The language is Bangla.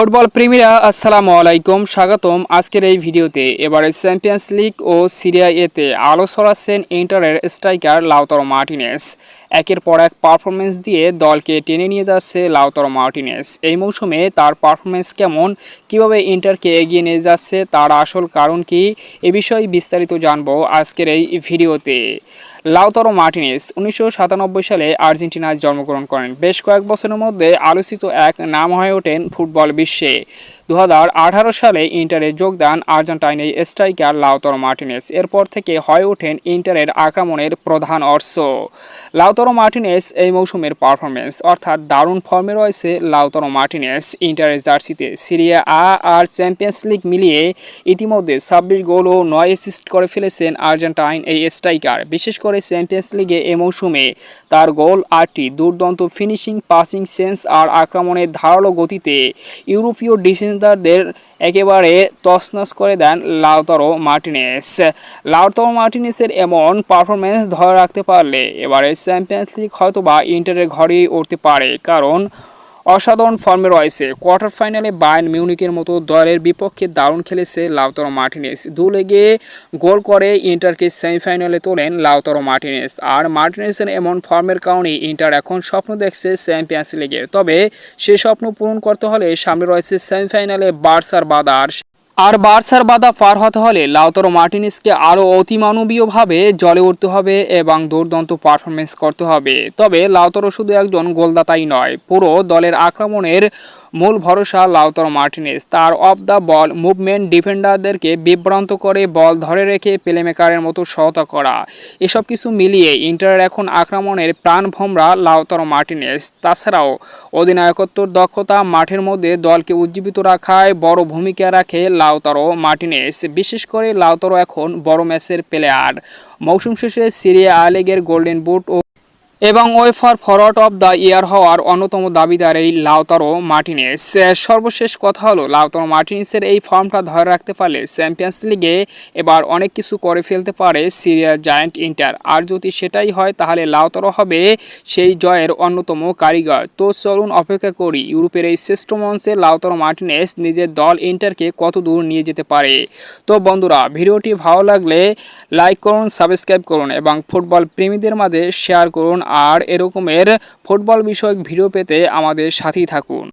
ফুটবল প্রেমীরা, আসসালামু আলাইকুম, স্বাগতম আজকের এই ভিডিওতে। এবারে চ্যাম্পিয়ন্স লিগ ও সিরিয়া এতে আলো ছড়াচ্ছেন ইন্টারের স্ট্রাইকার লাউতরো মার্টিনেস একের পর এক পারফরমেন্স দিয়ে দলকে টেনে নিয়ে যাচ্ছে লাউতরো মার্টিনেস এই মৌসুমে তার পারফরমেন্স কেমন, কীভাবে ইন্টারকে এগিয়ে নিয়ে যাচ্ছে, তার আসল কারণ কি, এ বিষয়ে বিস্তারিত জানব আজকের এই ভিডিওতে। লাউতরো মার্টিনেস উনিশশো সাতানব্বই সালে আর্জেন্টিনায় জন্মগ্রহণ করেন। বেশ কয়েক বছরের মধ্যে আলোচিত এক নাম হয়ে ওঠেন ফুটবল বিশ্বে উদ্দেশ্যে দু হাজার আঠারো সালে ইন্টারে যোগদান আর্জেন্টাইনের স্ট্রাইকার লাউতরো মার্টিনেস। এরপর থেকে হয়ে ওঠেন ইন্টারের আক্রমণের প্রধান অর্থ লাউতরো মার্টিনেস এই মৌসুমের পারফরমেন্স অর্থাৎ দারুণ ফর্মে রয়েছে লাউতরো মার্টিনেস। ইন্টারের জার্সিতে সিরিয়া আ আর চ্যাম্পিয়ন্স লিগ মিলিয়ে ইতিমধ্যে ছাব্বিশ গোল ও নয় অ্যাসিস্ট করে ফেলেছেন আর্জেন্টাইন এই স্ট্রাইকার। বিশেষ করে চ্যাম্পিয়ন্স লিগে এ মৌসুমে তার গোল আটটি দুর্দান্ত ফিনিশিং পাসিং সেন্স আর আক্রমণের ধারালো গতিতে ইউরোপীয় ডিফেন্ডারদের একেবারে তছনছ করে দেন লাউতারো মার্টিনেস। লাউতারো মার্টিনেসের এমন পারফরমেন্স ধরে রাখতে পারলে এবারে চ্যাম্পিয়ন্স লিগ হয়তোবা ইন্টারের ঘরেই উঠতে পারে, কারণ অসাধারণ ফর্মে রয়েছে। কোয়ার্টার ফাইনালে বায়ার্ন মিউনিকের মতো দলের বিপক্ষে দারুণ খেলেছে লাউতরো মার্টিনেস দু লেগে গোল করে ইন্টারকে সেমিফাইনালে তোলেন লাউতরো মার্টিনেস আর মার্টিনেসের এমন ফর্মের কারণে ইন্টার এখন স্বপ্ন দেখছে চ্যাম্পিয়ন্স লিগের। তবে সে স্বপ্ন পূরণ করতে হলে সামনে রয়েছে সেমিফাইনালে বার্সার বাদার আর বার্সার বাধা পার হতে হলে লাউতর মার্টিনেসকে আরও অতিমানবীয়ভাবে জলে উঠতে হবে এবং দুর্দান্ত পারফরমেন্স করতে হবে। তবে লাউতরও শুধু একজন গোলদাতাই নয়, পুরো দলের আক্রমণের মূল ভরসা লাউতরো মার্টিনেস। তার অফ দ্য বল মুভমেন্ট ডিফেন্ডারদেরকে বিভ্রান্ত করে বল ধরে রেখে প্লেমেকারের মতো সহায়তা করা। এসব কিছু মিলিয়ে ইন্টারের এখন আক্রমণের প্রাণ ভমরা লাউতরো মার্টিনেস। তাছাড়াও, অধিনায়কত্বর দক্ষতা মাঠের মধ্যে দলকে উজ্জীবিত রাখায় বড় ভূমিকা রাখে লাউতারো মার্টিনেস। বিশেষ করে লাউতারো এখন বড় ম্যাচের প্লেয়ার। মৌসুম শেষে সিরিয়া আ লিগের গোল্ডেন বুট ও এবং UEFA forward of the year হওয়ার অন্যতম দাবিদার এই লাউতারো মার্টিনেস। সর্বশেষ কথা হলো, লাউতারো মার্টিনেসের এই ফর্মটা ধরে রাখতে পারলে চ্যাম্পিয়ন্স লিগে এবার অনেক কিছু করে ফেলতে পারে সিরিয়ার জায়ান্ট ইন্টার। আর যদি সেটাই হয়, তাহলে লাউতারো হবে সেই জয়ের অন্যতম কারিগর। তো চলুন অপেক্ষা করি, ইউরোপের এই শ্রেষ্ঠ মঞ্চে লাউতারো মার্টিনেস নিজের দল ইন্টারকে কত দূর নিয়ে যেতে পারে। তো বন্ধুরা, ভিডিওটি ভালো লাগলে লাইক করুন, সাবস্ক্রাইব করুন এবং ফুটবল প্রেমীদের মাঝে শেয়ার করুন। আর এরকমের ফুটবল বিষয়ক ভিডিও পেতে আমাদের সাথেই থাকুন।